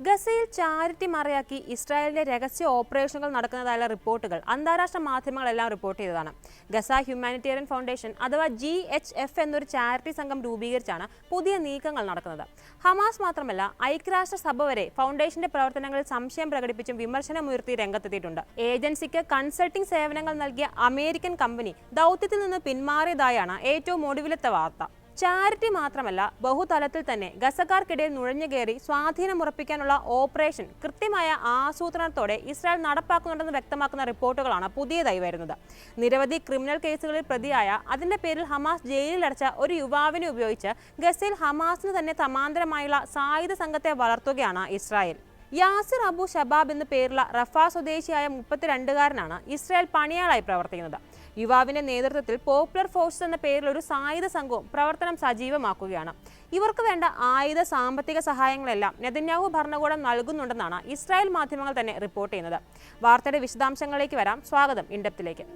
ഗസയിൽ ചാരിറ്റി മറയാക്കി ഇസ്രായേലിന്റെ രഹസ്യ ഓപ്പറേഷനുകൾ നടക്കുന്നതായുള്ള റിപ്പോർട്ടുകൾ. അന്താരാഷ്ട്ര മാധ്യമങ്ങളെല്ലാം റിപ്പോർട്ട് ചെയ്തതാണ്. ഗസ ഹ്യൂമാനിറ്റേറിയൻ ഫൗണ്ടേഷൻ അഥവാ ജി എച്ച് എഫ് എന്നൊരു ചാരിറ്റി സംഘം രൂപീകരിച്ചാണ് പുതിയ നീക്കങ്ങൾ നടക്കുന്നത്. ഹമാസ് മാത്രമല്ല ഐക്യരാഷ്ട്ര സഭ വരെ ഫൗണ്ടേഷന്റെ പ്രവർത്തനങ്ങളിൽ സംശയം പ്രകടിപ്പിച്ചും വിമർശനമുയർത്തി രംഗത്തെത്തിയിട്ടുണ്ട്. ഏജൻസിക്ക് കൺസൾട്ടിംഗ് സേവനങ്ങൾ നൽകിയ അമേരിക്കൻ കമ്പനി ദൗത്യത്തിൽ നിന്ന് പിന്മാറിയതായാണ് ഏറ്റവും ഒടുവിലത്തെ വാർത്ത. ചാരിറ്റി മാത്രമല്ല ബഹുതലത്തിൽ തന്നെ ഗസക്കാർക്കിടയിൽ നുഴഞ്ഞുകയറി സ്വാധീനമുറപ്പിക്കാനുള്ള ഓപ്പറേഷൻ കൃത്യമായ ആസൂത്രണത്തോടെ ഇസ്രായേൽ നടപ്പാക്കുന്നുണ്ടെന്ന് വ്യക്തമാക്കുന്ന റിപ്പോർട്ടുകളാണ് പുതിയതായി വരുന്നത്. നിരവധി ക്രിമിനൽ കേസുകളിൽ പ്രതിയായ അതിന്റെ പേരിൽ ഹമാസ് ജയിലിലടച്ച ഒരു യുവാവിനെ ഉപയോഗിച്ച് ഗസയിൽ ഹമാസിന് തന്നെ സമാന്തരമായുള്ള സായുധ സംഘത്തെ വളർത്തുകയാണ് ഇസ്രായേൽ. യാസിർ അബു ഷബാബ് എന്ന പേരുള്ള റഫാ സ്വദേശിയായ മുപ്പത്തിരണ്ടുകാരനാണ് ഇസ്രായേൽ പണിയാളായി പ്രവർത്തിക്കുന്നത്. യുവാവിന്റെ നേതൃത്വത്തിൽ പോപ്പുലർ ഫോഴ്സ് എന്ന പേരിൽ ഒരു സായുധ സംഘവും പ്രവർത്തനം സജീവമാക്കുകയാണ്. ഇവർക്ക് വേണ്ട ആയുധ സാമ്പത്തിക സഹായങ്ങളെല്ലാം നെതന്യാഹു ഭരണകൂടം നൽകുന്നുണ്ടെന്നാണ് ഇസ്രായേൽ മാധ്യമങ്ങൾ തന്നെ റിപ്പോർട്ട് ചെയ്യുന്നത്. വാർത്തയുടെ വിശദാംശങ്ങളിലേക്ക് വരാം. സ്വാഗതം ഇൻഡപ്തിലേക്ക്.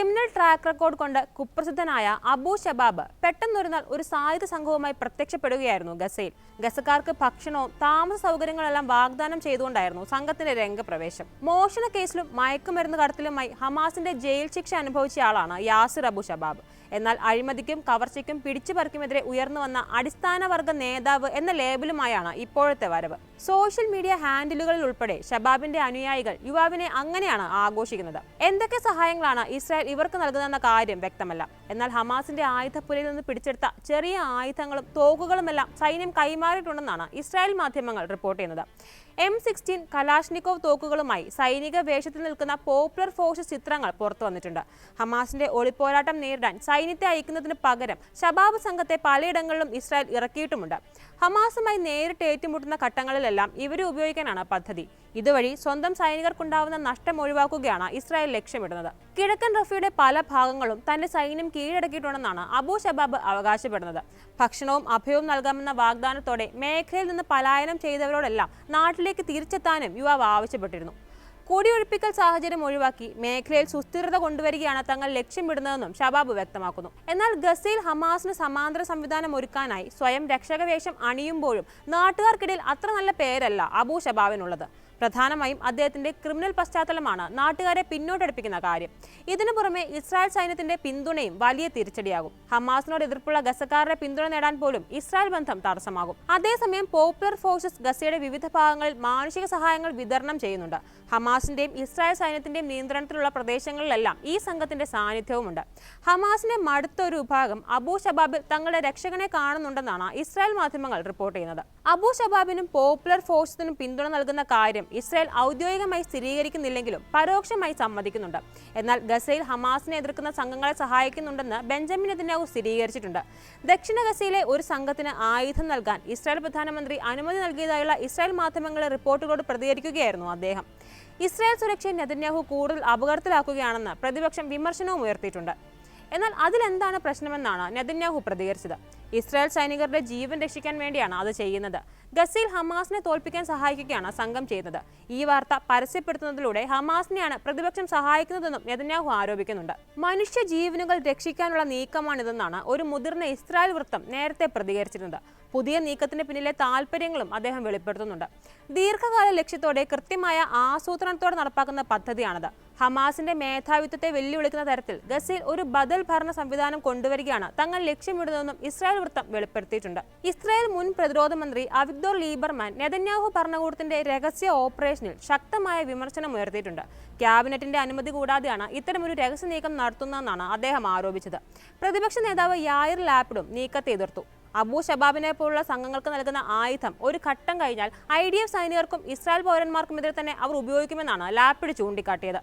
ക്രിമിനൽ ട്രാക്ക് റെക്കോർഡ് കൊണ്ട് കുപ്രസിദ്ധനായ അബു ഷബാബ് പെട്ടെന്നൊരു നാൾ ഒരു സായുധ സംഘവുമായി പ്രത്യക്ഷപ്പെടുകയായിരുന്നു ഗസയിൽ. ഗസക്കാർക്ക് ഭക്ഷണവും താമസ സൗകര്യങ്ങളെല്ലാം വാഗ്ദാനം ചെയ്തുകൊണ്ടായിരുന്നു സംഘത്തിന്റെ രംഗപ്രവേശം. മോഷണ കേസിലും മയക്കുമരുന്ന് കടത്തിലുമായി ഹമാസിന്റെ ജയിൽ ശിക്ഷ അനുഭവിച്ചയാളാണ് യാസിർ അബു ഷബാബ് എന്നാൽ അഴിമതിക്കും കവർച്ചയ്ക്കും പിടിച്ചുപറിക്കുമെതിരെ ഉയർന്നു വന്ന അടിസ്ഥാന വർഗ നേതാവ് എന്ന ലേബലുമായാണ് ഇപ്പോഴത്തെ വരവ്. സോഷ്യൽ മീഡിയ ഹാൻഡിലുകളിൽ ഉൾപ്പെടെ ഷബാബിന്റെ അനുയായികൾ യുവാവിനെ അങ്ങനെയാണ് ആഘോഷിക്കുന്നത്. എന്തൊക്കെ സഹായങ്ങളാണ് ഇസ്രായേൽ ഇവർക്ക് നൽകുന്നതെന്ന കാര്യം വ്യക്തമല്ല. എന്നാൽ ഹമാസിന്റെ ആയുധപ്പുരയിൽ നിന്ന് പിടിച്ചെടുത്ത ചെറിയ ആയുധങ്ങളും തോക്കുകളുമെല്ലാം സൈന്യം കൈമാറിയിട്ടുണ്ടെന്നാണ് ഇസ്രായേൽ മാധ്യമങ്ങൾ റിപ്പോർട്ട് ചെയ്യുന്നത്. എം സിക്സ്റ്റീൻ കലാഷ്നിക്കോവ് തോക്കുകളുമായി സൈനിക വേഷത്തിൽ നിൽക്കുന്ന പോപ്പുലർ ഫോഴ്സ് ചിത്രങ്ങൾ പുറത്തു വന്നിട്ടുണ്ട്. ഹമാസിന്റെ ഒളിപ്പോരാട്ടം നേരിടാൻ സൈന്യത്തെ അയക്കുന്നതിന് പകരം ഷബാബ് സംഘത്തെ പലയിടങ്ങളിലും ഇസ്രായേൽ ഇറക്കിയിട്ടുമുണ്ട്. ഹമാസുമായി നേരിട്ട് ഏറ്റുമുട്ടുന്ന ഘട്ടങ്ങളിലെല്ലാം ഇവരെ ഉപയോഗിക്കാനാണ് പദ്ധതി. ഇതുവഴി സ്വന്തം സൈനികർക്കുണ്ടാവുന്ന നഷ്ടം ഒഴിവാക്കുകയാണ് ഇസ്രായേൽ ലക്ഷ്യമിടുന്നത്. കിഴക്കൻ റഫയുടെ പല ഭാഗങ്ങളും തന്റെ സൈന്യം കീഴടക്കിയിട്ടുണ്ടെന്നാണ് അബു ഷബാബ് അവകാശപ്പെടുന്നത്. ഭക്ഷണവും അഭയവും നൽകാമെന്ന വാഗ്ദാനത്തോടെ മേഖലയിൽ നിന്ന് പലായനം ചെയ്തവരോടെല്ലാം നാട്ടിലേക്ക് തിരിച്ചെത്താനും യുവാവ് ആവശ്യപ്പെട്ടിരുന്നു. കുടിയൊഴിപ്പിക്കൽ സാഹചര്യം ഒഴിവാക്കി മേഖലയിൽ സുസ്ഥിരത കൊണ്ടുവരികയാണ് തങ്ങൾ ലക്ഷ്യമിടുന്നതെന്നും ഷബാബ് വ്യക്തമാക്കുന്നു. എന്നാൽ ഗസയിൽ ഹമാസിന് സമാന്തര സംവിധാനം ഒരുക്കാനായി സ്വയം രക്ഷകവേഷം അണിയുമ്പോഴും നാട്ടുകാർക്കിടയിൽ അത്ര നല്ല പേരല്ല അബൂ ഷബാബിനുള്ളത്. പ്രധാനമായും അദ്ദേഹത്തിന്റെ ക്രിമിനൽ പശ്ചാത്തലമാണ് നാട്ടുകാരെ പിന്നോട്ടടുപ്പിക്കുന്ന കാര്യം. ഇതിനു പുറമെ ഇസ്രായേൽ സൈന്യത്തിന്റെ പിന്തുണയും വലിയ തിരിച്ചടിയാകും. ഹമാസിനോട് എതിർപ്പുള്ള ഗസക്കാരുടെ പിന്തുണ നേടാൻ പോലും ഇസ്രായേൽ ബന്ധം തടസ്സമാകും. അതേസമയം പോപ്പുലർ ഫോഴ്സസ് ഗസയുടെ വിവിധ ഭാഗങ്ങളിൽ മാനുഷിക സഹായങ്ങൾ വിതരണം ചെയ്യുന്നുണ്ട്. ഹമാസിന്റെയും ഇസ്രായേൽ സൈന്യത്തിന്റെയും നിയന്ത്രണത്തിലുള്ള പ്രദേശങ്ങളിലെല്ലാം ഈ സംഘത്തിന്റെ സാന്നിധ്യവുമുണ്ട്. ഹമാസിന്റെ മടുത്ത ഒരു വിഭാഗം അബൂ ഷബാബിൽ തങ്ങളുടെ രക്ഷകനെ കാണുന്നുണ്ടെന്നാണ് ഇസ്രായേൽ മാധ്യമങ്ങൾ റിപ്പോർട്ട് ചെയ്യുന്നത്. അബൂ ഷബാബിനും പോപ്പുലർ ഫോഴ്സസിനും പിന്തുണ നൽകുന്ന കാര്യം ഇസ്രായേൽ ഔദ്യോഗികമായി സ്ഥിരീകരിക്കുന്നില്ലെങ്കിലും പരോക്ഷമായി സമ്മതിക്കുന്നുണ്ട്. എന്നാൽ ഗസയിൽ ഹമാസിനെ എതിർക്കുന്ന സംഘങ്ങളെ സഹായിക്കുന്നുണ്ടെന്ന് ബെഞ്ചമിൻ നെതന്യാഹു സ്ഥിരീകരിച്ചിട്ടുണ്ട്. ദക്ഷിണ ഗസയിലെ ഒരു സംഘത്തിന് ആയുധം നൽകാൻ ഇസ്രായേൽ പ്രധാനമന്ത്രി അനുമതി നൽകിയതായുള്ള ഇസ്രായേൽ മാധ്യമങ്ങളെ റിപ്പോർട്ടുകളോട് പ്രതികരിക്കുകയായിരുന്നു അദ്ദേഹം. ഇസ്രായേൽ സുരക്ഷയെ നെതന്യാഹു കൂടുതൽ അപകടത്തിലാക്കുകയാണെന്ന് പ്രതിപക്ഷം വിമർശനവും ഉയർത്തിയിട്ടുണ്ട്. എന്നാൽ അതിലെന്താണ് പ്രശ്നമെന്നാണ് നെതന്യാഹു പ്രതികരിച്ചത്. ഇസ്രായേൽ സൈനികരുടെ ജീവൻ രക്ഷിക്കാൻ വേണ്ടിയാണ് അത് ചെയ്യുന്നത്. ഗസയിൽ ഹമാസിനെ തോൽപ്പിക്കാൻ സഹായിക്കുകയാണ് സംഘം ചെയ്യുന്നത്. ഈ വാർത്ത പരസ്യപ്പെടുത്തുന്നതിലൂടെ ഹമാസിനെയാണ് പ്രതിപക്ഷം സഹായിക്കുന്നതെന്നും നെതന്യാഹു ആരോപിക്കുന്നുണ്ട്. മനുഷ്യ ജീവനുകൾ രക്ഷിക്കാനുള്ള നീക്കമാണിതെന്നാണ് ഒരു മുതിർന്ന ഇസ്രായേൽ വൃത്തം നേരത്തെ പ്രതികരിച്ചിരുന്നത്. പുതിയ നീക്കത്തിന് പിന്നിലെ താല്പര്യങ്ങളും അദ്ദേഹം വെളിപ്പെടുത്തുന്നുണ്ട്. ദീർഘകാല ലക്ഷ്യത്തോടെ കൃത്യമായ ആസൂത്രണത്തോടെ നടപ്പാക്കുന്ന പദ്ധതിയാണത്. ഹമാസിന്റെ മേധാവിത്വത്തെ വെല്ലുവിളിക്കുന്ന തരത്തിൽ ഗസയിൽ ഒരു ബദൽ ഭരണ സംവിധാനം കൊണ്ടുവരികയാണ് തങ്ങൾ ലക്ഷ്യമിടുന്നതെന്നും ഇസ്രായേൽ വൃത്തം വെളിപ്പെടുത്തിയിട്ടുണ്ട്. ഇസ്രായേൽ മുൻ പ്രതിരോധ മന്ത്രി അവിഗ്ദോർ ലീബർമാൻ നെതന്യാഹു ഭരണകൂടത്തിന്റെ രഹസ്യ ഓപ്പറേഷനിൽ ശക്തമായ വിമർശനം ഉയർത്തിയിട്ടുണ്ട്. ക്യാബിനറ്റിന്റെ അനുമതി കൂടാതെയാണ് ഇത്തരമൊരു രഹസ്യ നീക്കം നടത്തുന്നതെന്നാണ് അദ്ദേഹം ആരോപിച്ചത്. പ്രതിപക്ഷ നേതാവ് യായർ ലാപ്പിഡും നീക്കത്തെ എതിർത്തു. അബൂ ഷബാബിനെ പോലുള്ള സംഘങ്ങൾക്ക് നൽകുന്ന ആയുധം ഒരു ഘട്ടം കഴിഞ്ഞാൽ ഐ സൈനികർക്കും ഇസ്രായേൽ പൗരന്മാർക്കുമെതിരെ തന്നെ അവർ ഉപയോഗിക്കുമെന്നാണ് ലാപ്പിഡ് ചൂണ്ടിക്കാട്ടിയത്.